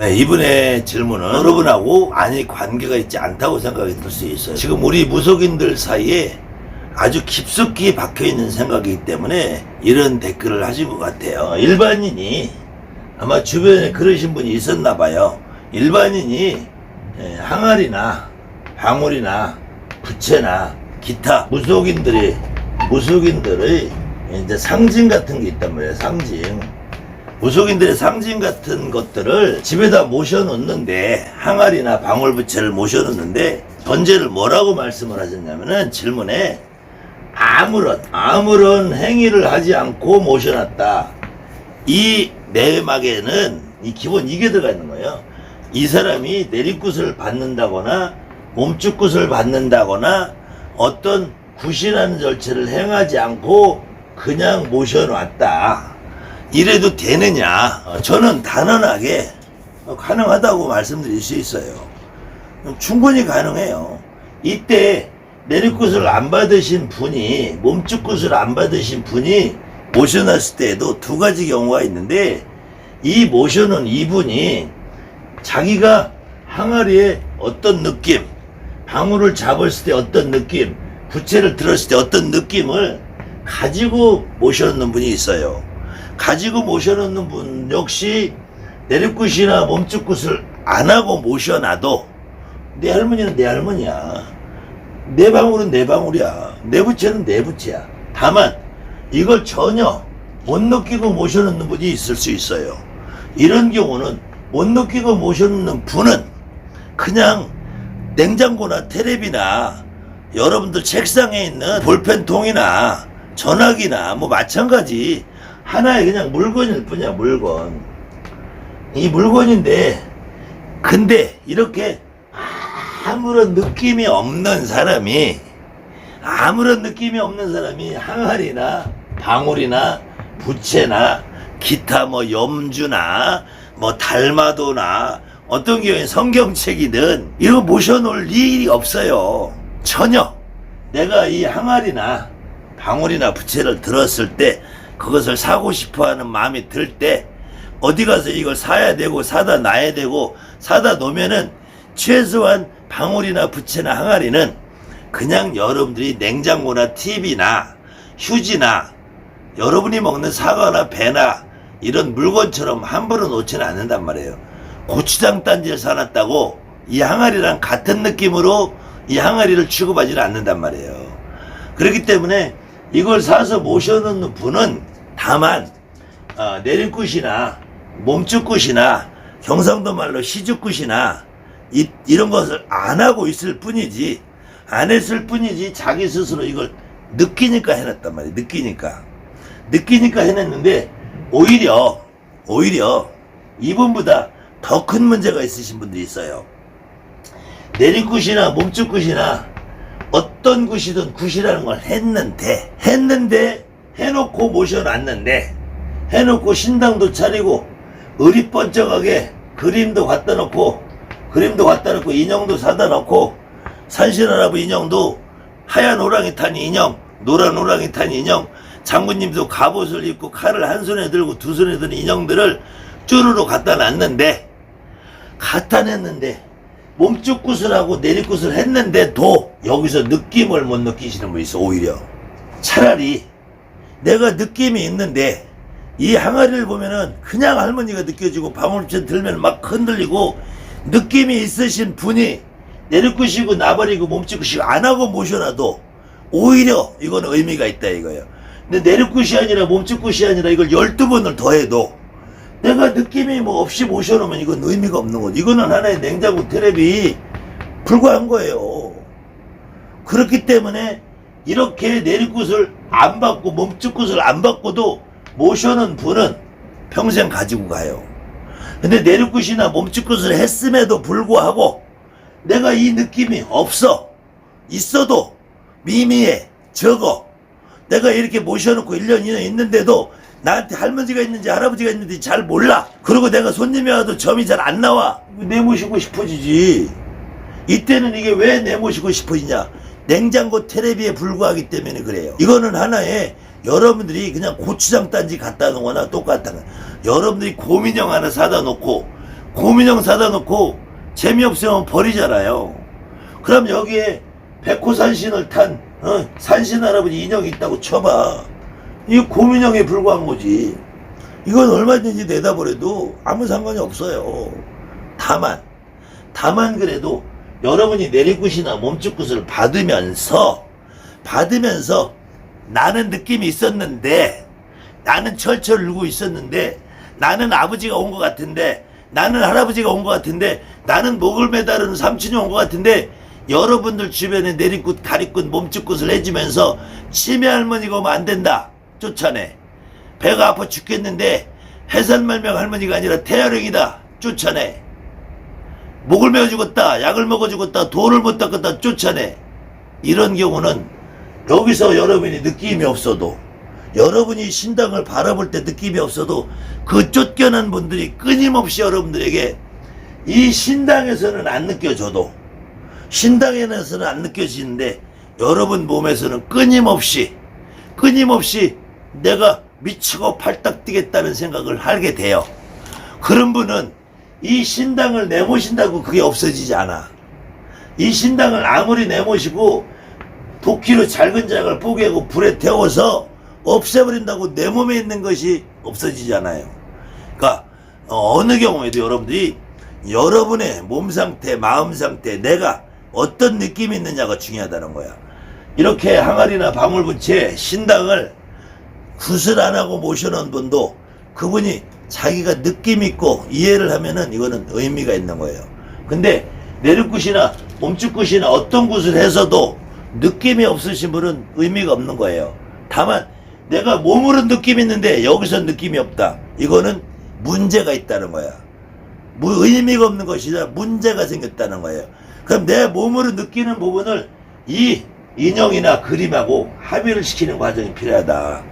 네, 이분의 질문은 여러분하고 많이 관계가 있지 않다고 생각이 들 수 있어요. 지금 우리 무속인들 사이에 아주 깊숙이 박혀 있는 생각이기 때문에 이런 댓글을 하신 것 같아요. 일반인이 아마 주변에 그러신 분이 있었나 봐요. 일반인이 예, 항아리나 방울이나 부채나 기타 무속인들이 무속인들의 이제 상징 같은 게 있단 말이에요. 상징. 무속인들의 상징 같은 것들을 집에다 모셔놓는데 항아리나 방울부채를 모셔놓는데 전제를 뭐라고 말씀을 하셨냐면은 질문에 아무런 아무런 행위를 하지 않고 모셔놨다. 이 내막에는 이 기본 이게 들어가 있는 거예요. 이 사람이 내리굿을 받는다거나 몸축굿을 받는다거나 어떤 굿이라는 절차를 행하지 않고 그냥 모셔놨다. 이래도 되느냐? 어, 저는 단언하게 어, 가능하다고 말씀드릴 수 있어요. 충분히 가능해요. 이때 내리굿을 안 받으신 분이 몸축굿을 안 받으신 분이 모셔놨을 때에도 두 가지 경우가 있는데 이 모셔놓은 이분이 자기가 항아리에 어떤 느낌, 방울을 잡았을 때 어떤 느낌, 부채를 들었을 때 어떤 느낌을 가지고 모셔놓는 분이 있어요. 가지고 모셔놓는 분 역시 내리굿이나 몸축굿을 안 하고 모셔놔도 내 할머니는 내 할머니야. 내 방울은 내 방울이야. 내 부채는 내 부채야. 다만 이걸 전혀 못 느끼고 모셔놓는 분이 있을 수 있어요. 이런 경우는 못 느끼고 모셔놓는 분은 그냥 냉장고나 테레비나 여러분들 책상에 있는 볼펜통이나 전화기나 뭐 마찬가지 하나의 그냥 물건일 뿐이야 물건. 이 물건인데 근데 이렇게 아무런 느낌이 없는 사람이 아무런 느낌이 없는 사람이 항아리나 방울이나 부채나 기타 뭐 염주나 뭐 달마도나 어떤 경우에 성경책이든 이거 모셔놓을 일이 없어요. 전혀. 내가 이 항아리나 방울이나 부채를 들었을 때 그것을 사고 싶어 하는 마음이 들 때 어디 가서 이걸 사야 되고 사다 놔야 되고 사다 놓으면은 최소한 방울이나 부채나 항아리는 그냥 여러분들이 냉장고나 TV나 휴지나 여러분이 먹는 사과나 배나 이런 물건처럼 함부로 놓지는 않는단 말이에요. 고추장 단지를 사놨다고 이 항아리랑 같은 느낌으로 이 항아리를 취급하지는 않는단 말이에요. 그렇기 때문에 이걸 사서 모셔놓는 분은 다만 어, 내리굿이나 몸축굿이나 경상도 말로 시죽굿이나 이, 이런 것을 안 하고 있을 뿐이지 안 했을 뿐이지 자기 스스로 이걸 느끼니까 해놨단 말이에요. 느끼니까 느끼니까 해냈는데 오히려 오히려 이분보다 더 큰 문제가 있으신 분들이 있어요. 내리굿이나 몸축굿이나 어떤 굿이든 굿이라는 걸 했는데 했는데 해놓고 모셔놨는데 해놓고 신당도 차리고 의리번쩍하게 그림도 갖다 놓고 그림도 갖다 놓고 인형도 사다 놓고 산신할아버 인형도 하얀 호랑이 탄 인형 노란 호랑이 탄 인형 장군님도 갑옷을 입고 칼을 한 손에 들고 두 손에 드는 인형들을 쭈루루 갖다 놨는데 갖다 냈는데 몸축굿을 하고 내리굿을 했는데도 여기서 느낌을 못 느끼시는 분이 있어 오히려. 차라리 내가 느낌이 있는데 이 항아리를 보면은 그냥 할머니가 느껴지고 방울채 들면 막 흔들리고 느낌이 있으신 분이 내리굿이고 나버리고 몸축굿이고 안 하고 모셔놔도 오히려 이거는 의미가 있다 이거예요 근데 내리굿이 아니라 몸축굿이 아니라 이걸 12번을 더해도 내가 느낌이 뭐 없이 모셔놓으면 이건 의미가 없는 거지. 이거는 하나의 냉장고 테레비 불과한 거예요. 그렇기 때문에 이렇게 내리굿을 안 받고 몸축굿을 안 받고도 모셔놓은 분은 평생 가지고 가요. 근데 내리굿이나 몸축굿을 했음에도 불구하고 내가 이 느낌이 없어. 있어도 미미해. 적어. 내가 이렇게 모셔놓고 1년, 2년 있는데도 나한테 할머니가 있는지 할아버지가 있는지 잘 몰라. 그리고 내가 손님이 와도 점이 잘 안 나와. 내모시고 싶어지지. 이때는 이게 왜 내모시고 싶어지냐. 냉장고 테레비에 불과하기 때문에 그래요. 이거는 하나의 여러분들이 그냥 고추장 단지 갖다 놓거나 똑같은 거야. 여러분들이 고민형 하나 사다 놓고 고민형 사다 놓고 재미없으면 버리잖아요. 그럼 여기에 백호산신을 탄 어, 산신 할아버지 인형이 있다고 쳐봐. 이거 고민형에 불과한 거지. 이건 얼마든지 내다 버려도 아무 상관이 없어요. 다만, 다만 그래도 여러분이 내리굿이나 몸집 굿을 받으면서, 받으면서 나는 느낌이 있었는데, 나는 철철 울고 있었는데, 나는 아버지가 온 것 같은데, 나는 할아버지가 온 것 같은데, 나는 목을 매다르는 삼촌이 온 것 같은데, 여러분들 주변에 내리굿, 가리굿, 몸집굿을 해주면서 치매 할머니가 오면 안 된다. 쫓아내. 배가 아파 죽겠는데 해산말명 할머니가 아니라 태아령이다. 쫓아내. 목을 메어 죽었다. 약을 먹어 죽었다. 돈을 못 닦았다. 쫓아내. 이런 경우는 여기서 여러분이 느낌이 없어도 여러분이 신당을 바라볼 때 느낌이 없어도 그 쫓겨난 분들이 끊임없이 여러분들에게 이 신당에서는 안 느껴져도 신당에서는 안 느껴지는데 여러분 몸에서는 끊임없이 끊임없이 내가 미치고 팔딱 뛰겠다는 생각을 하게 돼요. 그런 분은 이 신당을 내모신다고 그게 없어지지 않아. 이 신당을 아무리 내모시고 도끼로 잘근 장을 뽀개고 불에 태워서 없애버린다고 내 몸에 있는 것이 없어지잖아요. 그러니까 어느 경우에도 여러분들이 여러분의 몸 상태, 마음 상태, 내가 어떤 느낌이 있느냐가 중요하다는 거야. 이렇게 항아리나 방울부채 신당을 굿을 안 하고 모셔놓은 분도 그분이 자기가 느낌 있고 이해를 하면은 이거는 의미가 있는 거예요. 근데 내륙굿이나 몸집굿이나 어떤 굿을 해서도 느낌이 없으신 분은 의미가 없는 거예요. 다만 내가 몸으로 느낌 있는데 여기서 느낌이 없다. 이거는 문제가 있다는 거야. 무 의미가 없는 것이 아니라 문제가 생겼다는 거예요. 그럼 내 몸으로 느끼는 부분을 이 인형이나 그림하고 합의를 시키는 과정이 필요하다.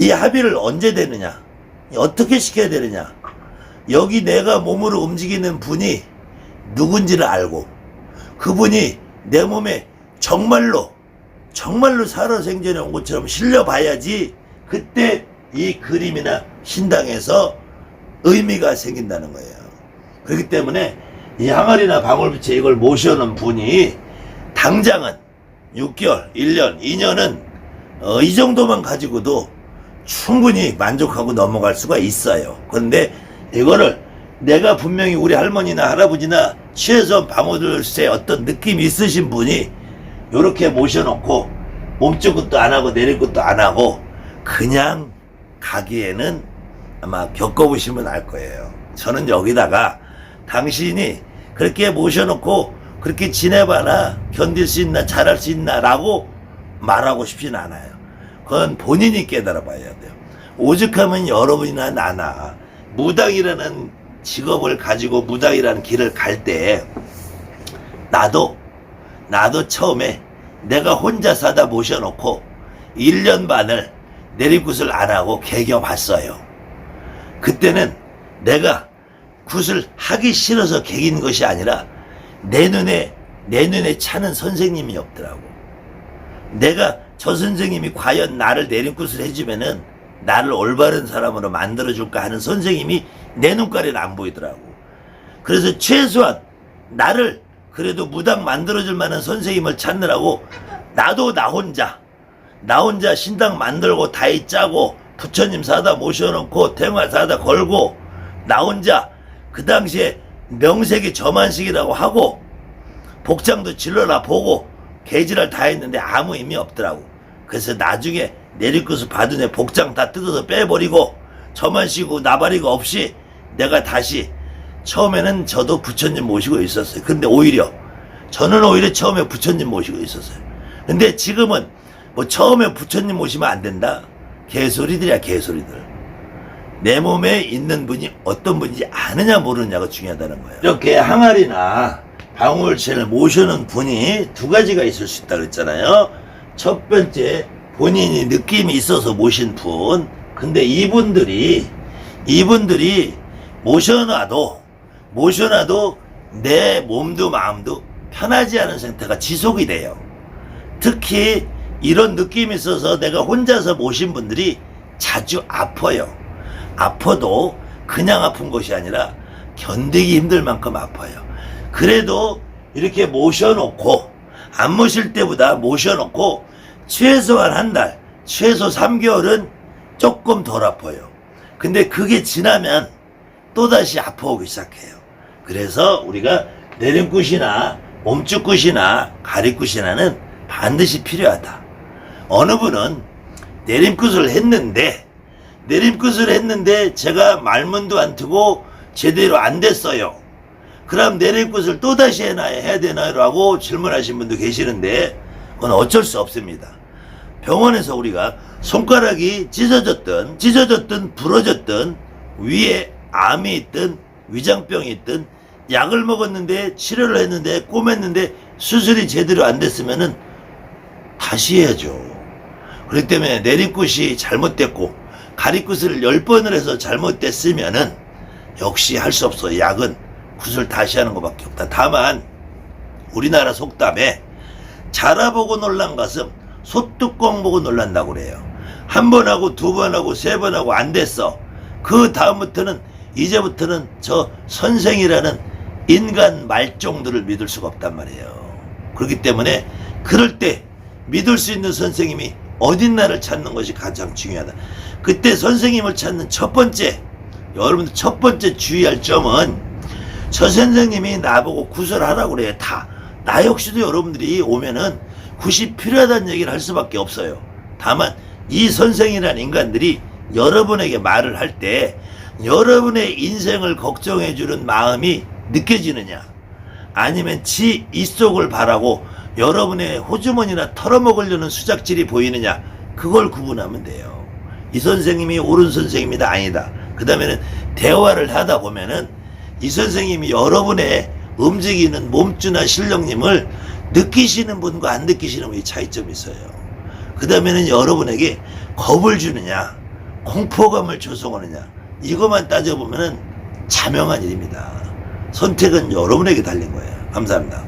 이 합의를 언제 되느냐? 어떻게 시켜야 되느냐? 여기 내가 몸으로 움직이는 분이 누군지를 알고 그분이 내 몸에 정말로 정말로 살아생전에 온 것처럼 실려봐야지 그때 이 그림이나 신당에서 의미가 생긴다는 거예요. 그렇기 때문에 이 항아리나 방울빛에 이걸 모셔놓은 분이 당장은 6개월, 1년, 2년은 어, 이 정도만 가지고도 충분히 만족하고 넘어갈 수가 있어요. 그런데 이거를 내가 분명히 우리 할머니나 할아버지나 최소한 방어들세 어떤 느낌이 있으신 분이 이렇게 모셔놓고 몸쪽 것도 안 하고 내릴 것도 안 하고 그냥 가기에는 아마 겪어보시면 알 거예요. 저는 여기다가 당신이 그렇게 모셔놓고 그렇게 지내봐라 견딜 수 있나 잘할 수 있나 라고 말하고 싶진 않아요. 그건 본인이 깨달아 봐야 돼요. 오죽하면 여러분이나 나나 무당이라는 직업을 가지고 무당이라는 길을 갈 때 나도 나도 처음에 내가 혼자 사다 모셔놓고 1년 반을 내리굿을 안 하고 개겨 봤어요. 그때는 내가 굿을 하기 싫어서 개긴 것이 아니라 내 눈에 내 눈에 차는 선생님이 없더라고. 내가 저 선생님이 과연 나를 내리굿을 해주면은 나를 올바른 사람으로 만들어줄까 하는 선생님이 내 눈깔에는 안 보이더라고. 그래서 최소한 나를 그래도 무당 만들어줄 만한 선생님을 찾느라고 나도 나 혼자 나 혼자 신당 만들고 다이 짜고 부처님 사다 모셔놓고 대화 사다 걸고 나 혼자 그 당시에 명색이 저만식이라고 하고 복장도 질러라 보고 개지랄 다 했는데 아무 의미 없더라고. 그래서 나중에 내리끝을 받은 애 복장 다 뜯어서 빼버리고 저만식고 나발이가 없이 내가 다시 처음에는 저도 부처님 모시고 있었어요. 근데 오히려 저는 오히려 처음에 부처님 모시고 있었어요. 근데 지금은 뭐 처음에 부처님 모시면 안 된다. 개소리들이야 개소리들. 내 몸에 있는 분이 어떤 분인지 아느냐 모르느냐가 중요하다는 거예요. 이렇게 항아리나 방울체를 모셔놓은 분이 두 가지가 있을 수 있다 그랬잖아요. 첫 번째 본인이 느낌이 있어서 모신 분. 근데 이분들이 이분들이 모셔놔도 모셔놔도 내 몸도 마음도 편하지 않은 상태가 지속이 돼요. 특히 이런 느낌이 있어서 내가 혼자서 모신 분들이 자주 아파요. 아파도 그냥 아픈 것이 아니라 견디기 힘들 만큼 아파요. 그래도 이렇게 모셔놓고 안 모실 때보다 모셔놓고 최소한 한 달, 최소 3개월은 조금 덜 아파요. 근데 그게 지나면 또다시 아파오기 시작해요. 그래서 우리가 내림굿이나 몸축굿이나 가리굿이나는 반드시 필요하다. 어느 분은 내림굿을 했는데 내림굿을 했는데 제가 말문도 안 트고 제대로 안 됐어요. 그럼 내림굿을 또다시 해나 해야 되나요? 라고 질문하신 분도 계시는데 그건 어쩔 수 없습니다. 병원에서 우리가 손가락이 찢어졌든 찢어졌든 부러졌든 위에 암이 있든 위장병이 있든 약을 먹었는데 치료를 했는데 꼬맸는데 수술이 제대로 안 됐으면은 다시 해야죠. 그렇기 때문에 내리굿이 잘못됐고 가리굿을 열 번을 해서 잘못됐으면은 역시 할 수 없어. 약은 굿을 다시 하는 것밖에 없다. 다만 우리나라 속담에 자라보고 놀란 가슴 소뚜껑 보고 놀란다고 그래요. 한 번 하고 두 번 하고 세 번 하고 안 됐어. 그 다음부터는 이제부터는 저 선생이라는 인간 말종들을 믿을 수가 없단 말이에요. 그렇기 때문에 그럴 때 믿을 수 있는 선생님이 어딘나를 찾는 것이 가장 중요하다. 그때 선생님을 찾는 첫 번째 여러분들 첫 번째 주의할 점은 저 선생님이 나보고 구설하라고 그래요. 다. 나 역시도 여러분들이 오면은 굿이 필요하다는 얘기를 할 수밖에 없어요. 다만 이 선생이라는 인간들이 여러분에게 말을 할 때 여러분의 인생을 걱정해 주는 마음이 느껴지느냐 아니면 지 입속을 바라고 여러분의 호주머니나 털어먹으려는 수작질이 보이느냐 그걸 구분하면 돼요. 이 선생님이 옳은 선생님이다 아니다. 그 다음에는 대화를 하다 보면은 이 선생님이 여러분의 움직이는 몸주나 실력님을 느끼시는 분과 안 느끼시는 분이 차이점이 있어요. 그 다음에는 여러분에게 겁을 주느냐, 공포감을 조성하느냐, 이것만 따져보면은 자명한 일입니다. 선택은 여러분에게 달린 거예요. 감사합니다.